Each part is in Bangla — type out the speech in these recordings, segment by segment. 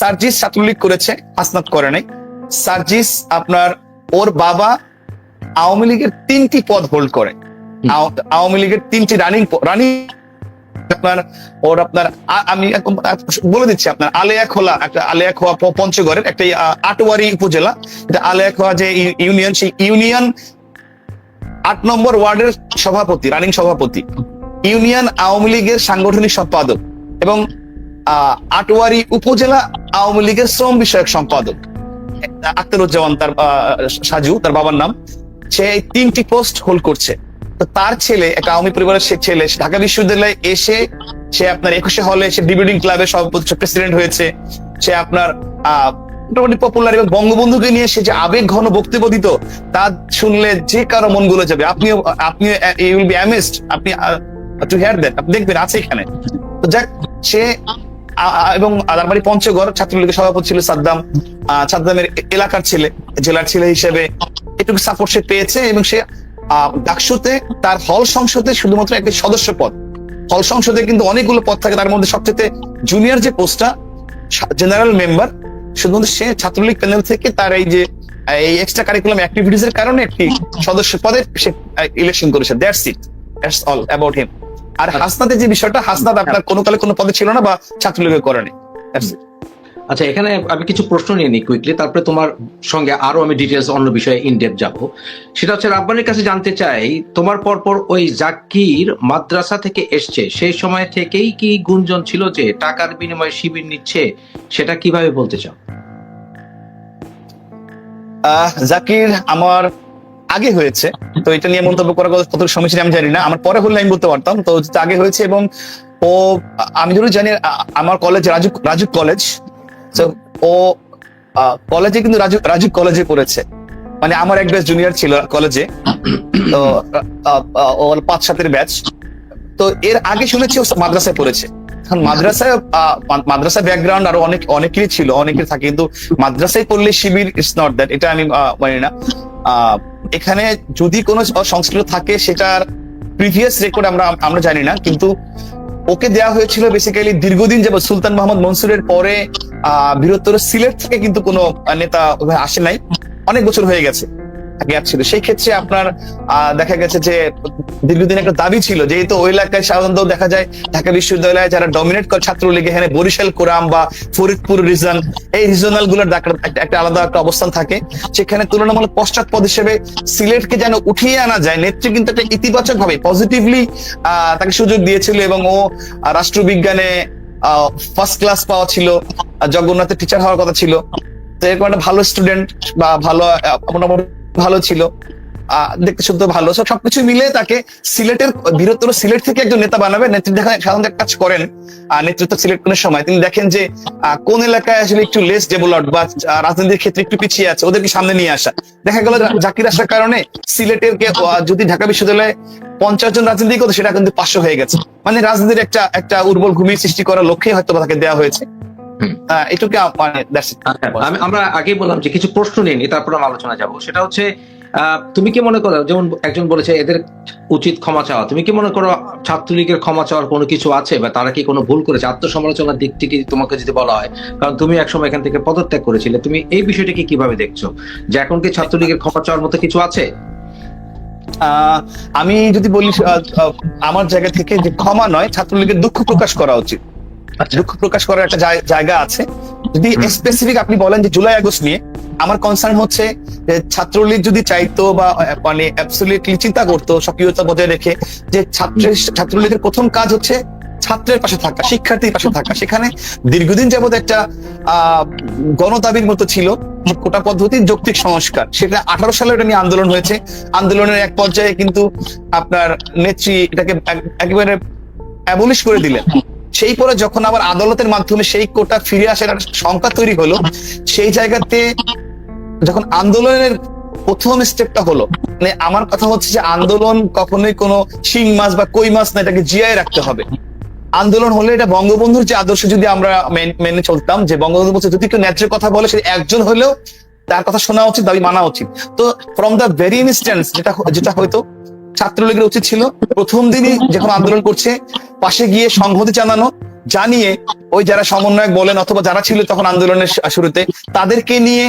সার্জিস ছাত্রলীগ করেছে হাসনাত করে নাই। সার্জিস আপনার ওর বাবা আওয়ামী লীগের তিনটি পদ হোল্ড করে। আওয়ামী লীগের তিনটি রানিং রানিং আপনার ওর আপনার আমি বলে দিচ্ছি আপনার আলেয়া খোলা একটা আলেয়া খোয়া পঞ্চগড়ের একটা আটোয়ারি উপজেলা। এটা আলেয়া খোয়া যে ইউনিয়ন সেই ইউনিয়ন আট নম্বর ওয়ার্ডের সভাপতি রানিং সভাপতি। ইউনিয়ন আওয়ামী লীগের সাংগঠনিক সম্পাদক। এবং আটোয়ারি উপজেলা আওয়ামী লীগের শ্রম বিষয়ক সম্পাদক। আখতারুজ্জামান তার সাজু, তার বাবার নাম। সে তিনটি পোস্ট হোল্ড করছে। তো তার ছেলে, একটা আওয়ামী পরিবারের সে ছেলে ঢাকা বিশ্ববিদ্যালয়ে এসে সে আপনার একুশে হলে সে ডিবেটিং ক্লাবের সভাপতি প্রেসিডেন্ট হয়েছে। সে আপনার মোটামুটি পপুলার এবং বঙ্গবন্ধুকে নিয়ে সে যে আবেগ ঘন বক্তব্য দিত, তা শুনলে যে কারও মনগুলো যাবে। আপনিও, আপনি ইউল বি অ্যামেজড আপনি টু হেয়ার দ্যাট আপনি দেখবেন, আছে এখানে। তো যাক, সে এবং তার বাড়ি পঞ্চগড় ছাত্রলীগের সভাপতি ছিল সাদ্দাম। সাদ্দামের এলাকার ছেলে, জেলার ছেলে হিসেবে এটুকু সাপোর্ট সে পেয়েছে এবং সে ডাকসুতে তার হল সংসদে শুধুমাত্র একটি সদস্য পদ হল সংসদে কিন্তু অনেকগুলো পদ থাকে, তার মধ্যে সবচেয়ে জুনিয়র যে পোস্টটা জেনারেল মেম্বার শুধুমাত্র সে ছাত্রলীগ প্যানেল থেকে তার এই যে, এই এক্সট্রা কারিকুলাম অ্যাক্টিভিটিস এর কারণে একটি সদস্য পদে সে ইলেকশন করেছে। That's it that's all about him আর হাসনাতের যে বিষয়টা হাসনাত আপনার কোনো কালে কোনো পদে ছিল না বা ছাত্রলীগের করেনি। আচ্ছা এখানে আমি কিছু প্রশ্ন নিয়ে নিই কুইকলি তারপরে তোমার সঙ্গে আরও আমি ডিটেলস অন্য বিষয়ে ইনডেপ যাব। সেটা হচ্ছে রাব্বানির কাছে জানতে চাই তোমার পরপর ওই জাকির মাদ্রাসা থেকে এসছে সেই সময় থেকেই কি গুঞ্জন ছিল যে টাকার বিনিময়ে শিবির নিচ্ছে সেটা কীভাবে বলতে চাও? আহ, জাকির আমার আগে হয়েছে। তো এটা নিয়ে মন্তব্য করা কত সমীচীন আমি জানি না। আমার পরে হলে আমি বলতে পারতাম। তো আগে হয়েছে এবং ও আমি যদি জানি আমার কলেজ রাজু রাজু কলেজ তো ও কলেজে কিন্তু রাজু রাজু কলেজে পড়েছে। মানে আমার এক ব্যাচ জুনিয়র ছিল কলেজে তো আহ, আহ, ও হলো পাঁচ সাতের ব্যাচ তো এর আগে শুনেছি ও মাদ্রাসায় পড়েছে। মাদ্রাসায় মাদ্রাসা ব্যাকগ্রাউন্ড আরও অনেক অনেকেরই ছিল অনেকের থাকে। কিন্তু মাদ্রাসায় পড়লে শিবির ইটস নট দ্যাট এটা আমি মানি না। এখানে যদি কোনো সংস্কৃত থাকে, সেটার প্রিভিয়াস রেকর্ড আমরা আমরা জানি না, কিন্তু ওকে দেওয়া হয়েছিল বেসিক্যালি দীর্ঘদিন যাবত সুলতান মোহাম্মদ মনসুরের পরে, আহ বৃহত্তর সিলেট থেকে কিন্তু কোনো নেতা আসে নাই। অনেক বছর হয়ে গেছে। গ্যাপ ছিল সেই ক্ষেত্রে আপনার দেখা গেছে যে দীর্ঘদিন একটা দাবি ছিল যেহেতু ওই এলাকায় সাধারণত দেখা যায় ঢাকা বিশ্ববিদ্যালয়ে যারা ডমিনেট করে ছাত্রলীগ এখানে বরিশাল, কোরাম বা ফরিদপুর রিজন এই রিজনালগুলোর একটা- আলাদা একটা অবস্থান থাকে। সেখানে তুলনামূলক পশ্চাৎপদ হিসেবে সিলেটকে যেন উঠিয়ে আনা যায়, নেত্রী কিন্তু একটা ইতিবাচক ভাবে পজিটিভলি তাকে সুযোগ দিয়েছিল এবং ও রাষ্ট্রবিজ্ঞানে ফার্স্ট ক্লাস পাওয়া ছিল জগন্নাথের টিচার হওয়ার কথা ছিল। তো এরকম একটা ভালো স্টুডেন্ট বা ভালো মোটামুটি ভালো ছিল দেখতে শুনতে ভালো। সব, সবকিছু মিলে তাকে সিলেটের, বৃহত্তর সিলেট থেকে একজন নেতা বানাবে। নেত্রী দেখা সাধারণত এক কাজ করেন নেতৃত্ব সিলেক্ট করার সময়। তিনি দেখেন যে কোন এলাকায় আসলে একটু লেস ডেভেলপড বা রাজনীতির ক্ষেত্রে একটু পিছিয়ে আছে, ওদেরকে সামনে নিয়ে আসা। দেখা গেল জাকির আসার কারণে সিলেটের কে যদি ঢাকা বিশ্ববিদ্যালয়ে পঞ্চাশ জন রাজনীতি করতো, সেটা কিন্তু পাঁচশো হয়ে গেছে। মানে রাজনীতির একটা একটা উর্বর ভূমি সৃষ্টি করার লক্ষ্যে হয়তো তাকে দেওয়া হয়েছে। এটুকু মানে আচ্ছা, আমি আমরা আগেই বললাম যে কিছু প্রশ্ন নিয়ে নিই তারপর আমরা আলোচনা যাব। সেটা হচ্ছে তুমি কি মনে করো যেমন একজন বলেছে এদের উচিত ক্ষমা চাওয়া। তুমি কি মনে করো ছাত্রলীগের ক্ষমা চাওয়ার কোনো কিছু আছে বা তারা কি কোনো ভুল করেছে? আত্মসমালোচনার দিক থেকে তোমাকে যদি বলা হয় কারণ তুমি একসময় এখান থেকে পদত্যাগ করেছিলে তুমি এই বিষয়টিকে কীভাবে দেখছ? যে এখন কি ছাত্রলীগের ক্ষমা চাওয়ার মতো কিছু আছে? আহ, আমি যদি বলি আমার জায়গা থেকে যে ক্ষমা নয় ছাত্রলীগের দুঃখ প্রকাশ করা উচিত। দুঃখ প্রকাশ করার একটা জায়- জায়গা আছে। যদি স্পেসিফিক আপনি বলেন যে জুলাই আগস্ট নিয়ে আমার কনসার্ন হচ্ছে ছাত্রলীগ যদি চাইতো বা মানে অ্যাবসলিউটলি চিন্তা করতো সক্রিয়তা বজায় রেখে যে ছাত্রের ছাত্রলীগের প্রথম কাজ হচ্ছে ছাত্রের পাশে থাকা শিক্ষার্থীর পাশে থাকা। সেখানে দীর্ঘদিন যাবত একটা আহ গণদাবির মতো ছিল কোটা পদ্ধতির যৌক্তিক সংস্কার। সেটা আঠারো সালে এটা নিয়ে আন্দোলন হয়েছে। আন্দোলনের এক পর্যায়ে কিন্তু আপনার নেত্রী এটাকে এক- একেবারে অ্যাবলিশ করে দিলেন। সেই পরে যখন আবার আদালতের মাধ্যমে সেই কোটা ফিরে আসার সংখ্যা তৈরি হলো, সেই জায়গাতে যখন আন্দোলনের প্রথম স্টেপটা হলো মানে আমার কথা হচ্ছে যে আন্দোলন কখনোই কোনো শিং মাছ বা কই মাছ না, এটাকে জিয়ায় রাখতে হবে। আন্দোলন হলে এটা বঙ্গবন্ধুর যে আদর্শ যদি আমরা মেনে চলতাম, যে বঙ্গবন্ধু বলছে, যদি কেউ ন্যায্য কথা বলে, সে একজন হলেও তার কথা শোনা উচিত, দাবি মানা উচিত। তো ফ্রম দ্য ভেরি ইনস্ট্যান্স যেটা যেটা হয়তো ছাত্রলীগের উচিত ছিল। প্রথম দিনই যখন আন্দোলন করছে, পাশে গিয়ে সংহতি জানানো জানিয়ে ওই যারা সমন্বয়ক বলেন অথবা যারা ছিল তখন আন্দোলনের শুরুতে, তাদেরকে নিয়ে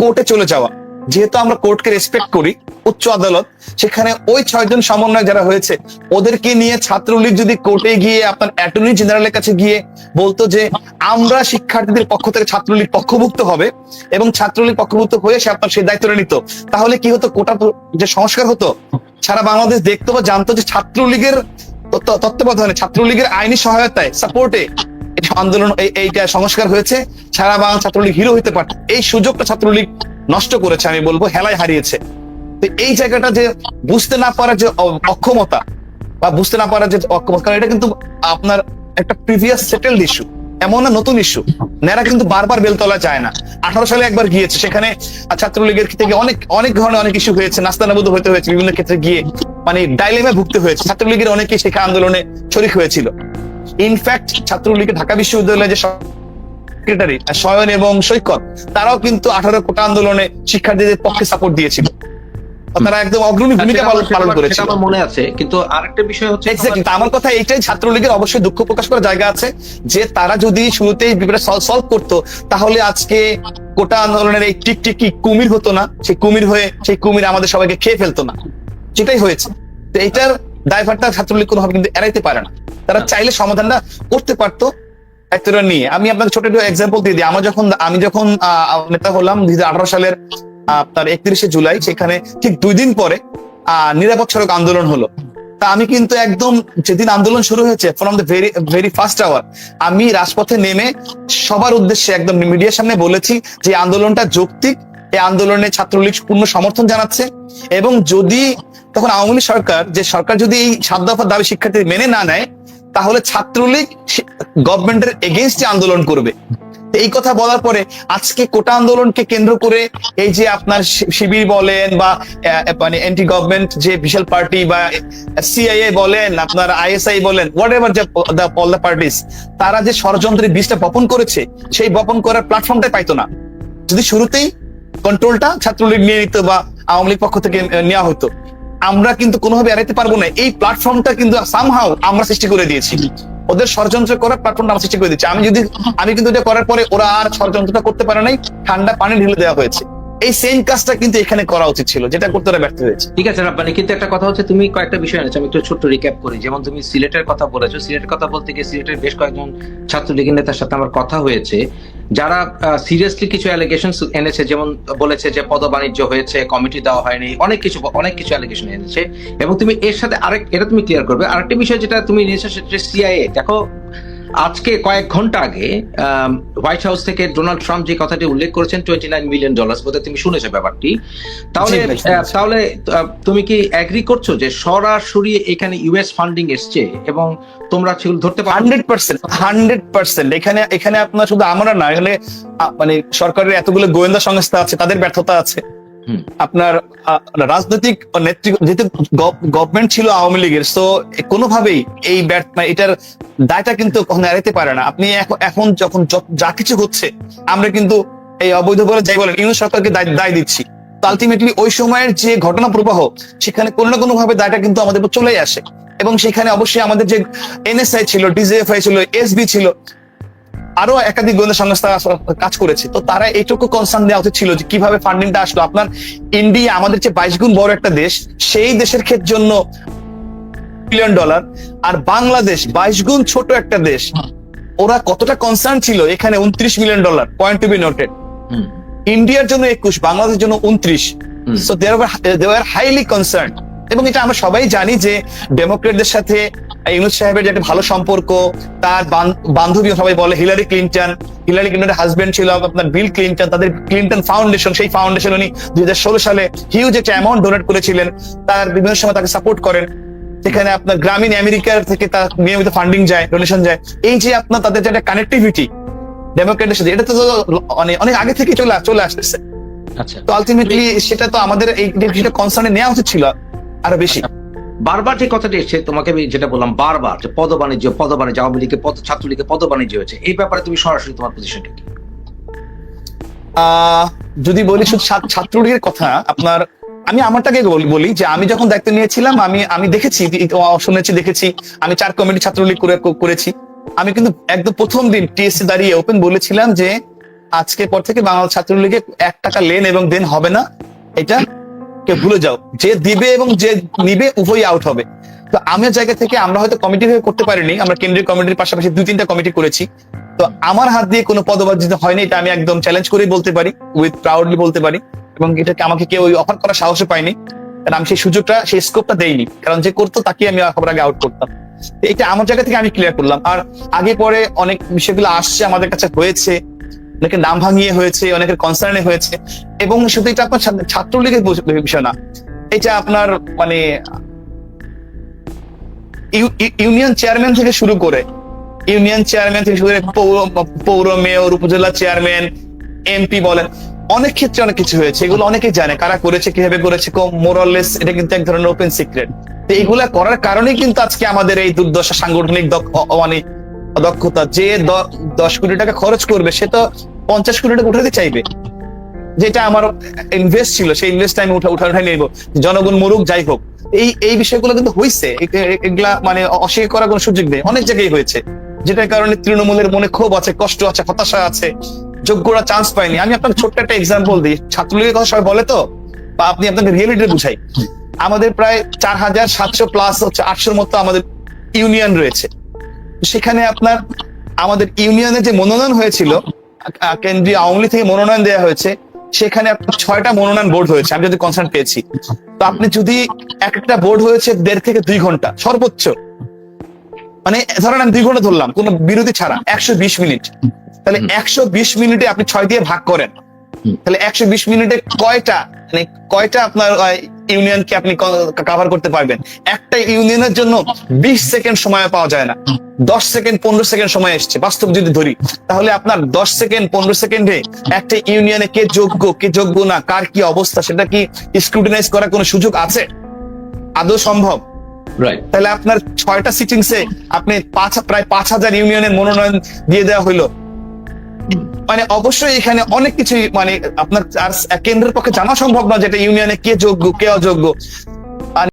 কোর্টে চলে যাওয়া। যেহেতু আমরা কোর্টকে রেসপেক্ট করি, উচ্চ আদালত, সেখানে ওই ছয়জন সমন্বয়ক যারা হয়েছে, ওদেরকে নিয়ে ছাত্রলীগ যদি কোর্টে গিয়ে আপনার অ্যাটর্নি জেনারেলের কাছে গিয়ে বলতো যে, আমরা শিক্ষার্থীদের পক্ষ থেকে ছাত্রলীগ পক্ষভুক্ত হবে এবং ছাত্রলীগ পক্ষভুক্ত হয়ে সে আপনার সেই দায়িত্বটা নিত, তাহলে কি হতো? কোটা যে সংস্কার হতো, সারা বাংলাদেশ দেখতো বা জানতো যে ছাত্রলীগের তত্ত্ব- তত্ত্বাবধানে, ছাত্রলীগের আইনি সহায়তায় সাপোর্টে আন্দোলন, এই- এইটা সংস্কার হয়েছে, সারা বাংলা ছাত্রলীগ হিরো হইতে পারত। এই সুযোগটা ছাত্রলীগ নষ্ট করেছে, আমি বলব হেলায় হারিয়েছে। তো এই জায়গাটা যে বুঝতে না পারার যে অক্ষমতা বা বুঝতে না পারার যে অক্ষমতা, কারণ এটা কিন্তু আপনার একটা প্রিভিয়াস সেটেলড ইস্যু এমন না নতুন ইস্যু নেরা কিন্তু বারবার বেলতলা যায় না। আঠারো সালে একবার গিয়েছে, সেখানে ছাত্রলীগের থেকে অনেক অনেক ধরনের অনেক ইস্যু হয়েছে, নাস্তানাবুদ হতে হয়েছে, বিভিন্ন ক্ষেত্রে গিয়ে মানে ডাইলেমে ভুগতে হয়েছে। ছাত্রলীগের অনেকেই সেখানে আন্দোলনে শরিক হয়েছিল। ইনফ্যাক্ট ছাত্রলীগের ঢাকা বিশ্ববিদ্যালয়ে যে সেক্রেটারি শয়ন এবং সৈকত তারাও কিন্তু আঠারো কোটা আন্দোলনে শিক্ষার্থীদের পক্ষে সাপোর্ট দিয়েছিল। তারা একদম অগ্রণী ভূমিকা পালন পালন আমার- মনে আছে কিন্তু আরেকটা বিষয় হচ্ছে আমার কথা এইটাই ছাত্রলীগের অবশ্যই দুঃখ প্রকাশ করার জায়গা আছে যে তারা যদি শুরুতেই বিপদটা সলভ করতো তাহলে আজকে কোটা আন্দোলনের এই টিকটিকি কুমির হতো না সেই কুমির হয়ে সেই কুমির আমাদের সবাইকে খেয়ে ফেলতো না। সেটাই হয়েছে। তো এইটার দায়ভারটা ছাত্রলীগ কোনোভাবে কিন্তু এড়াইতে পারে না। তারা চাইলে সমাধানটা করতে পারতো দায়িত্বটা নিয়ে। আমি আপনাকে ছোট একটা এক্সাম্পল দিয়ে দিই। আমার যখন, আমি যখন নেতা হলাম দুই হাজার আঠারো সালের আপনার একত্রিশে জুলাই, সেখানে ঠিক দুই দিন পরে নিরাপদ সড়ক আন্দোলন হলো। তা আমি কিন্তু একদম যেদিন আন্দোলন শুরু হয়েছে from the very very first hour আমি রাজপথে নেমে সবার উদ্দেশ্যে একদম মিডিয়ার সামনে বলেছি যে আন্দোলনটা যৌক্তিক। এই আন্দোলনে ছাত্রলীগ পূর্ণ সমর্থন জানাচ্ছে এবং যদি তখন আওয়ামী সরকার, যে সরকার যদি এই সাত দফার দাবি শিক্ষার্থী মেনে না নেয় তাহলে ছাত্রলীগ গভর্নমেন্টের এগেনস্টে আন্দোলন করবে। এই কথা বলার পরে আজকে কোটা আন্দোলনকে কেন্দ্র করে এই যে আপনার শিবির বলেন বা মানে অ্যান্টি গভর্নমেন্ট যে বিশাল পার্টি বা সিআইএ বলেন, আপনার আইএসআই বলেন হোয়াট এভার যে অল দ্য পার্টিস তারা যে ষড়যন্ত্রের বীজটা বপন করেছে, সেই বপন করার প্ল্যাটফর্মটাই পাইতো না। যদি শুরুতেই কন্ট্রোলটা ছাত্রলীগ নিয়ে নিত বা আওয়ামী লীগ পক্ষ থেকে নেওয়া হতো। আমরা কিন্তু কোনোভাবে এড়াইতে পারব না। এই প্ল্যাটফর্মটা কিন্তু সামহাও আমরা সৃষ্টি করে দিয়েছি। ওদের ষড়যন্ত্র করার প্ল্যাটফর্মটা আমরা সৃষ্টি করে দিচ্ছি আমি যদি আমি কিন্তু এটা করার পরে ওরা আর ষড়যন্ত্রটা করতে পারে নাই, ঠান্ডা পানি ঢেলে দেওয়া হয়েছে। এই সেম কাজটা কিন্তু এখানে করা উচিত ছিল, যেটা করতে ব্যর্থ হয়েছে। ঠিক আছে, রাব্বানি, কিন্তু একটা কথা হচ্ছে, তুমি কয়েকটা বিষয় এনেছো, আমি একটু ছোট্ট রিক্যাপ করি। যেমন তুমি সিলেটের কথা বলেছ, সিলেটের কথা বলতে গিয়ে সিলেটের বেশ কয়েকজন ছাত্রলীগের নেতার সাথে আমার কথা হয়েছে। যারা সিরিয়াসলি কিছু অ্যালিগেশন এনেছে, যেমন বলেছে যে পদবাণিজ্য হয়েছে কমিটি দেওয়া হয়নি, অনেক কিছু অনেক কিছু অ্যালিগেশন এনেছে। এবং তুমি এর সাথে আরেক, এটা তুমি ক্লিয়ার করবে। আরেকটা বিষয় যেটা তুমি নিয়েছো সেটা সিআইএ দেখো আজকে কয়েক ঘণ্টা আগে হোয়াইট হাউস থেকে ডোনাল্ড ট্রাম্প যে কথাটি উল্লেখ করেছেন টোয়েন্টি নাইন মিলিয়ন ডলার বোধহয় তুমি শুনেছো ব্যাপারটি। তাহলে তাহলে তুমি কি এগ্রি করছ যে সরাসরি এখানে ইউএস ফান্ডিং এসছে এবং তোমরা সেগুলো ধরতে পারো? হান্ড্রেড পার্সেন্ট হান্ড্রেড পার্সেন্ট এখানে এখানে আপনার শুধু আমরা না এখানে মানে সরকারের এতগুলো গোয়েন্দা সংস্থা আছে তাদের ব্যর্থতা আছে। আপনার রাজনৈতিক যেহেতু গভর্নমেন্ট ছিল আওয়ামী লীগের তো কোনোভাবেই এই ব্যর্থ মানে এটার দায়টা কিন্তু কখনো এড়াইতে পারে না। আপনি এখন যখন যা কিছু হচ্ছে, আমরা কিন্তু এই অবৈধ বলে যাই বলেন ইউনিট সরকারকে দায় দিচ্ছি। তো আলটিমেটলি ওই সময়ের যে ঘটনা প্রবাহ, সেখানে কোনো না কোনো ভাবে দায়টা কিন্তু আমাদের চলেই আসে। এবং সেখানে অবশ্যই আমাদের যে এনএসআই ছিল ডিজিএফআই ছিল এসবি ছিল আরও একাধিক গোয়েন্দা সংস্থা কাজ করেছে। তো তারা এইটুকু কনসার্ন দেওয়া উচিত ছিল যে কীভাবে ফান্ডিংটা আসলো। আপনার ইন্ডিয়া আমাদের চেয়ে বাইশ গুণ বড় একটা দেশ সেই দেশের ক্ষেত্র জন্য বিলিয়ন ডলার আর বাংলাদেশ বাইশ গুণ ছোট একটা দেশ ওরা কতটা কনসার্ন ছিল? এখানে উনত্রিশ million dollar point to be noted ইন্ডিয়ার জন্য একুশ বাংলাদেশের জন্য উনত্রিশ। So they are highly concern এবং এটা আমরা সবাই জানি যে ডেমোক্রেটদের সাথে ইউনুস সাহেবের যে একটা ভালো সম্পর্ক তার বান্ধবী সবাই বলে হিলারি ক্লিন্টন। হিলারি ক্লিন্টনের হাজবেন্ড ছিল আপনার বিল ক্লিন্টন তাদের ক্লিন্টন ফাউন্ডেশন সেই ফাউন্ডেশন উনি দুই সালে হিউজ একটা অ্যামাউন্ট ডোনেট করেছিলেন। তার বিভিন্ন সময় তাকে সাপোর্ট করেন। সেখানে আপনার গ্রামীণ আমেরিকার থেকে তার নিয়মিত ফান্ডিং যায় ডোনেশন যায়। এই যে আপনার তাদের যে একটা কানেক্টিভিটি ডেমোক্রেটের সাথে এটা তো অনেক অনেক আগে থেকে চলে চলে আসতেছে। আচ্ছা। তো আলটিমেটলি সেটা তো আমাদের এই সেটা কনসার্নে নেওয়া উচিত ছিল আরও বেশি। বারবার যে কথাটি এসছে, তোমাকে আমি যেটা বললাম বারবার, যে পদ বাণিজ্য পদ বাণিজ্য, আওয়ামী লীগের পদ, ছাত্রলীগের পদ বাণিজ্য হয়েছে। এই ব্যাপারে তুমি সরাসরি তোমার পজিশনটা কি? যদি বলি শুধু ছাত্র- ছাত্রলীগের কথা, আপনার, আমি আমারটাকে বলি যে আমি যখন দায়িত্ব নিয়েছিলাম, আমি আমি দেখেছি শুনেছি, দেখেছি, আমি চার কমিটি ছাত্রলীগ করে করেছি। আমি কিন্তু একদম প্রথম দিন টিএসসি দাঁড়িয়ে ওপেন বলেছিলাম যে, আজকে পর থেকে বাংলাদেশ ছাত্রলীগে এক টাকা লেন এবং দেন হবে না। এটা কে ভুলে যাও। যে দিবে এবং যে নিবে উভয়ই আউট হবে। তো আমার জায়গা থেকে আমরা হয়তো কমিটি হয়ে করতে পারিনি, আমরা কেন্দ্রীয় কমিটির পাশাপাশি দুই তিনটা কমিটি করেছি। তো আমার হাত দিয়ে কোনো পদবাজিত হয়নি, এটা আমি একদম চ্যালেঞ্জ করেই বলতে পারি উইথ প্রাউডলি বলতে পারি। এবং এটাকে আমাকে কেউ অফার করার সাহসও পাইনি কারণ আমি সেই সুযোগটা, সেই স্কোপটা দেইনি। কারণ যে করতো তাকে আমি খবর আগে আউট করতাম। এটা আমার জায়গা থেকে আমি ক্লিয়ার করলাম। আর আগে পরে অনেক বিষয়গুলো আসছে, আমাদের কাছে হয়েছে। অনেকের নাম ভাঙিয়ে হয়েছে, অনেকের কনসার্নে হয়েছে। এবং শুধু এটা আপনার ছাত্রলীগের বিষয় না, এটা আপনার মানে ইউ- ইউ- ইউনিয়ন চেয়ারম্যান থেকে শুরু করে, ইউনিয়ন চেয়ারম্যান থেকে শুরু করে পৌর পৌর মেয়র, উপজেলা চেয়ারম্যান, এমপি বলেন, অনেক ক্ষেত্রে অনেক কিছু হয়েছে। এগুলো অনেকেই জানে, কারা করেছে, কীভাবে করেছে মোরাললেস এটা কিন্তু এক ধরনের ওপেন সিক্রেট তো এইগুলা করার কারণেই কিন্তু আজকে আমাদের এই দুর্দশা সাংগঠনিক মানে দক্ষতা, যে দশ কোটি টাকা খরচ করবে, সে তো পঞ্চাশ কোটি টাকা উঠাতে চাইবে। যেটা আমার ইনভেস্ট ছিল, সেই ইনভেস্ট আমি উঠা উঠা উঠাই নেব। জনগণ মরুক, যাই হোক। এই এই বিষয়গুলো কিন্তু হয়েছে এগুলা মানে অস্বীকার করার কোনো সুযোগ নেই। অনেক জায়গায় হয়েছে। যেটার কারণে তৃণমূলের মনে ক্ষোভ আছে, কষ্ট আছে, হতাশা আছে। যোগ্যরা চান্স পায়নি। আমি আপনাকে ছোট্ট একটা এক্সাম্পল দিই। ছাত্রলীগের কথা সবাই বলে তো? বা আপনি আপনাকে রিয়েলিটি বুঝাই। আমাদের প্রায় চার হাজার সাতশো প্লাস হচ্ছে, আটশোর মতো আমাদের ইউনিয়ন রয়েছে। সেখানে আপনার আমাদের ইউনিয়নের যে মনোনয়ন হয়েছিল কেন্দ্রীয় আওয়ামী লীগ থেকে মনোনয়ন দেওয়া হয়েছে সেখানে আপনার ছয়টা মনোনয়ন বোর্ড হয়েছে আমি যদি কনসার্ন পেয়েছি। তো আপনি যদি একটা বোর্ড হয়েছে দেড় থেকে দুই ঘণ্টা সর্বোচ্চ মানে ধরেন আমি দুই ঘণ্টা ধরলাম কোন বিরতি ছাড়া একশো বিশ মিনিট। তাহলে একশো বিশ মিনিটে আপনি ছয় দিয়ে ভাগ করেন। তাহলে একশো বিশ মিনিটে কয়টা মানে কয়টা আপনার ইউনিয়নকে আপনি কভার করতে পারবেন? একটা ইউনিয়নের জন্য বিশ সেকেন্ড সময় পাওয়া যায় না। দশ সেকেন্ড পনেরো সেকেন্ড সময় এসছে। বাস্তব যদি ধরি তাহলে আপনার দশ সেকেন্ড পনেরো সেকেন্ডে একটা ইউনিয়নে কে যোগ্য কে যোগ্য না কার কি অবস্থা সেটা কি স্ক্রুটিনাইজ করার কোনো সুযোগ আছে? আদৌ সম্ভব? তাহলে আপনার ছয়টা সিটিংসে আপনি পাঁচ প্রায় পাঁচ হাজার ইউনিয়নের মনোনয়ন দিয়ে দেওয়া হইল। মানে অবশ্যই এখানে অনেক কিছুই মানে আপনার আর কেন্দ্রের পক্ষে জানা সম্ভব না যেটা ইউনিয়নে কে যোগ্য, কে অযোগ্য।